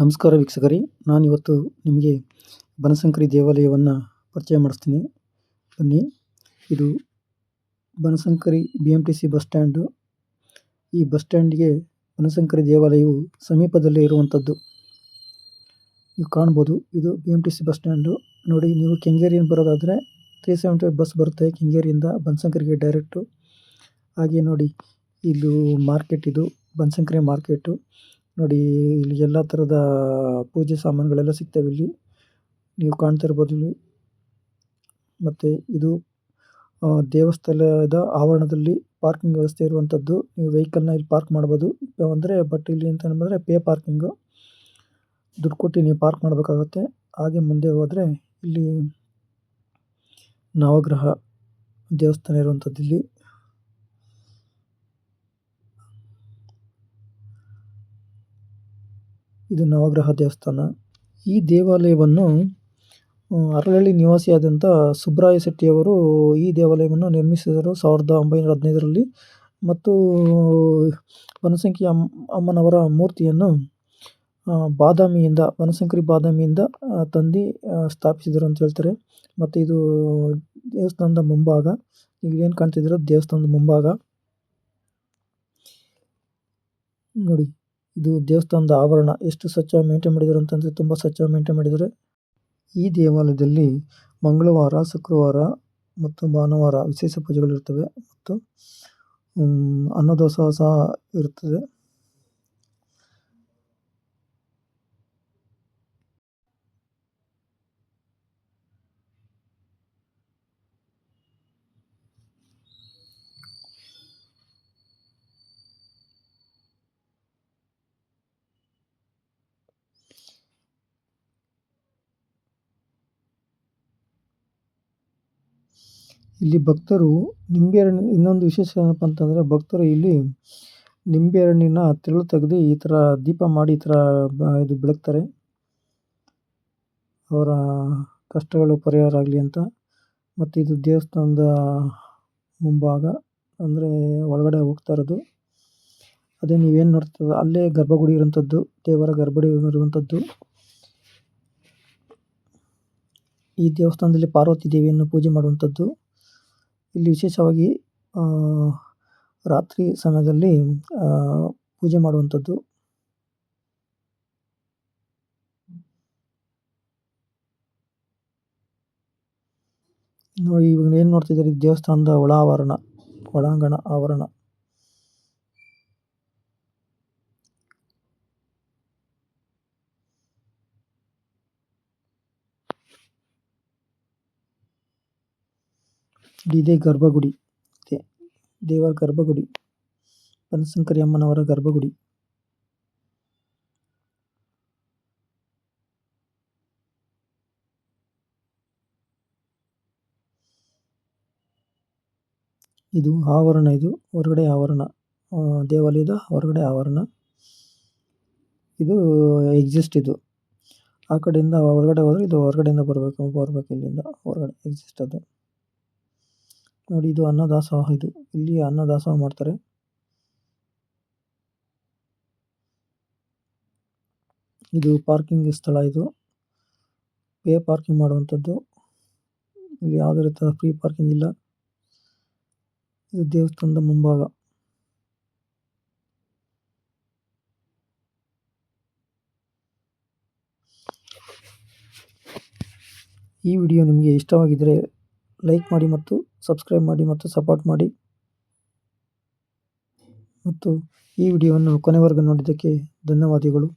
ನಮಸ್ಕಾರ ವೀಕ್ಷಕರೇ. ನಾನಿವತ್ತು ನಿಮಗೆ ಬನಶಂಕರಿ ದೇವಾಲಯವನ್ನು ಪರಿಚಯ ಮಾಡಿಸ್ತೀನಿ. ಬನ್ನಿ. ಇದು Banashankari B M T C bus stand. ಈ ಬಸ್ ಸ್ಟ್ಯಾಂಡ್ಗೆ ಬನಶಂಕರಿ ದೇವಾಲಯವು ಸಮೀಪದಲ್ಲೇ ಇರುವಂಥದ್ದು. ನೀವು ಕಾಣ್ಬೋದು, ಇದು B M T C bus stand. ನೋಡಿ, ನೀವು ಕೆಂಗೇರಿಯಿಂದ ಬರೋದಾದರೆ ತ್ರೀ ಸೆವೆಂಟಿ ಬಸ್ ಬರುತ್ತೆ. ಕೆಂಗೇರಿಯಿಂದ ಬನಶಂಕರಿಗೆ ಡೈರೆಕ್ಟು. ಹಾಗೆ ನೋಡಿ ಇದು ಮಾರ್ಕೆಟ್ ಇದು, ಬನಶಂಕರಿ ಮಾರ್ಕೆಟು. ನೋಡಿ, ಇಲ್ಲಿ ಎಲ್ಲ ತರದ ಪೂಜೆ ಸಾಮಾನುಗಳೆಲ್ಲ ಸಿಗ್ತವೆ ಇಲ್ಲಿ. ನೀವು ಕಾಣ್ತಾ ಇರ್ಬೋದು ಇಲ್ಲಿ. ಮತ್ತೆ ಇದು ದೇವಸ್ಥಾನದ ಆವರಣದಲ್ಲಿ ಪಾರ್ಕಿಂಗ್ ವ್ಯವಸ್ಥೆ ಇರುವಂಥದ್ದು ನೀವು ವೆಹಿಕಲ್ನ ಇಲ್ಲಿ ಪಾರ್ಕ್ ಮಾಡಬಹುದು ಅಂದರೆ ಬಟ್ ಇಲ್ಲಿ ಅಂತ ಅಂದರೆ ಪೇ ಪಾರ್ಕಿಂಗ್ ದುಡ್ಡು ಕೊಟ್ಟು ನೀವು ಪಾರ್ಕ್ ಮಾಡಬೇಕಾಗುತ್ತೆ. ಹಾಗೆ ಮುಂದೆ ಹೋದ್ರೆ ಇಲ್ಲಿ ನವಗ್ರಹ ದೇವಸ್ಥಾನ ಇರುವಂಥದ್ದು ಇಲ್ಲಿ. ಇದು ನವಗ್ರಹ ದೇವಸ್ಥಾನ. ಈ ದೇವಾಲಯವನ್ನು ಅರಳಳ್ಳಿ ನಿವಾಸಿಯಾದಂಥ ಸುಬ್ರಾಯ ಶೆಟ್ಟಿಯವರು ಈ ದೇವಾಲಯವನ್ನು ನಿರ್ಮಿಸಿದರು ಸಾವಿರದ ಒಂಬೈನೂರ ಹದಿನೈದರಲ್ಲಿ. ಮತ್ತು ಅಮ್ಮ ಅಮ್ಮನವರ ಮೂರ್ತಿಯನ್ನು ಬಾದಾಮಿಯಿಂದ ಬನಶಂಕರಿ ಬಾದಾಮಿಯಿಂದ ತಂದು ಸ್ಥಾಪಿಸಿದರು ಅಂತ ಹೇಳ್ತಾರೆ. ಮತ್ತು ಇದು ದೇವಸ್ಥಾನದ ಮುಂಭಾಗ. ಏನು ಕಾಣ್ತಿದ್ದೀರೋ ದೇವಸ್ಥಾನದ ಮುಂಭಾಗ. ನೋಡಿ. ಇದು ದೇವಸ್ಥಾನದ ಆವರಣ. ಎಷ್ಟು ಸ್ವಚ್ಛವಾಗಿ ಮೇಂಟೈನ್ ಮಾಡಿದ್ದಾರೆ ಅಂತಂದರೆ ತುಂಬ ಸ್ವಚ್ಛವಾಗಿ ಮೇಂಟೈನ್ ಮಾಡಿದ್ದಾರೆ ಈ ದೇವಾಲಯದಲ್ಲಿ ಮಂಗಳವಾರ, ಶುಕ್ರವಾರ ಮತ್ತು ಭಾನುವಾರ ವಿಶೇಷ ಪೂಜೆಗಳು ಇರ್ತವೆ ಮತ್ತು ಅನ್ನದಾಸೋಹ ಸಹ ಇರುತ್ತದೆ ಇಲ್ಲಿ ಭಕ್ತರು ನಿಂಬೆಹಣ್ಣು ಇನ್ನೊಂದು ವಿಶೇಷ ಏನಪ್ಪ ಅಂತಂದರೆ ಭಕ್ತರು ಇಲ್ಲಿ ನಿಂಬೆ ಹಣ್ಣಿನ ತಿರುಳು ತೆಗೆದು ಈ ಥರ ದೀಪ ಮಾಡಿ ಈ ಥರ ಇದು ಬೆಳಗ್ತಾರೆ. ಅವರ ಕಷ್ಟಗಳು ಪರಿಹಾರ ಆಗಲಿ ಅಂತ. ಮತ್ತು ಇದು ದೇವಸ್ಥಾನದ ಮುಂಭಾಗ, ಅಂದರೆ ಒಳಗಡೆ ಹೋಗ್ತಾ ಇರೋದು. ಅದೇ ನೀವೇನು ನೋಡ್ತದೆ ಅಲ್ಲೇ ಗರ್ಭಗುಡಿ ಇರುವಂಥದ್ದು ದೇವರ ಗರ್ಭಗುಡಿ ಇರುವಂಥದ್ದು ಈ ದೇವಸ್ಥಾನದಲ್ಲಿ ಪಾರ್ವತಿ ದೇವಿಯನ್ನು ಪೂಜೆ ಮಾಡುವಂಥದ್ದು ಇಲ್ಲಿ ವಿಶೇಷವಾಗಿ ರಾತ್ರಿ ಸಮಯದಲ್ಲಿ ಪೂಜೆ ಮಾಡುವಂಥದ್ದು. ನೋಡಿ, ಇವಾಗ ಏನು ನೋಡ್ತಿದ್ದಾರೆ? ದೇವಸ್ಥಾನದ ಒಳ ಆವರಣ ಒಳಾಂಗಣ, ಆವರಣ. ಇದೇ ಗರ್ಭಗುಡಿ. ದೇವರ ಗರ್ಭಗುಡಿ. ಬನಶಂಕರಿ ಅಮ್ಮನವರ ಗರ್ಭಗುಡಿ. ಇದು ಆವರಣ, ಇದು ಹೊರಗಡೆ ಆವರಣ. ದೇವಾಲಯದ ಹೊರಗಡೆ ಆವರಣ. ಇದು ಎಕ್ಸಿಸ್ಟ್ ಇದು. ಆ ಕಡೆಯಿಂದ ಹೊರಗಡೆ ಹೋದರೆ ಇದು ಹೊರಗಡೆಯಿಂದ ಬರಬೇಕು ಬರಬೇಕು ಇಲ್ಲಿಂದ ಹೊರಗಡೆ ಎಕ್ಸಿಸ್ಟ್ ಅದು. ನೋಡಿ ಇದು ಅನ್ನದಾಸೋಹ ಇದು. ಇಲ್ಲಿ ಅನ್ನದಾಸೋಹ ಮಾಡ್ತಾರೆ. ಇದು ಪಾರ್ಕಿಂಗ್ ಸ್ಥಳ ಇದು. ಪೇ ಪಾರ್ಕಿಂಗ್ ಮಾಡುವಂಥದ್ದು. ಇಲ್ಲಿ ಯಾವುದೇ ರೀತಿಯ ಫ್ರೀ ಪಾರ್ಕಿಂಗ್ ಇಲ್ಲ. ಇದು ದೇವಸ್ಥಾನದ ಮುಂಭಾಗ. ಈ ವಿಡಿಯೋ ನಿಮಗೆ ಇಷ್ಟವಾಗಿದ್ದರೆ ಲೈಕ್ ಮಾಡಿ ಮತ್ತು ಸಬ್ಸ್ಕ್ರೈಬ್ ಮಾಡಿ ಮತ್ತು ಸಪೋರ್ಟ್ ಮಾಡಿ. ಮತ್ತು ಈ ವಿಡಿಯೋವನ್ನು ಕೊನೆವರೆಗೂ ನೋಡಿದ್ದಕ್ಕೆ ಧನ್ಯವಾದಗಳು.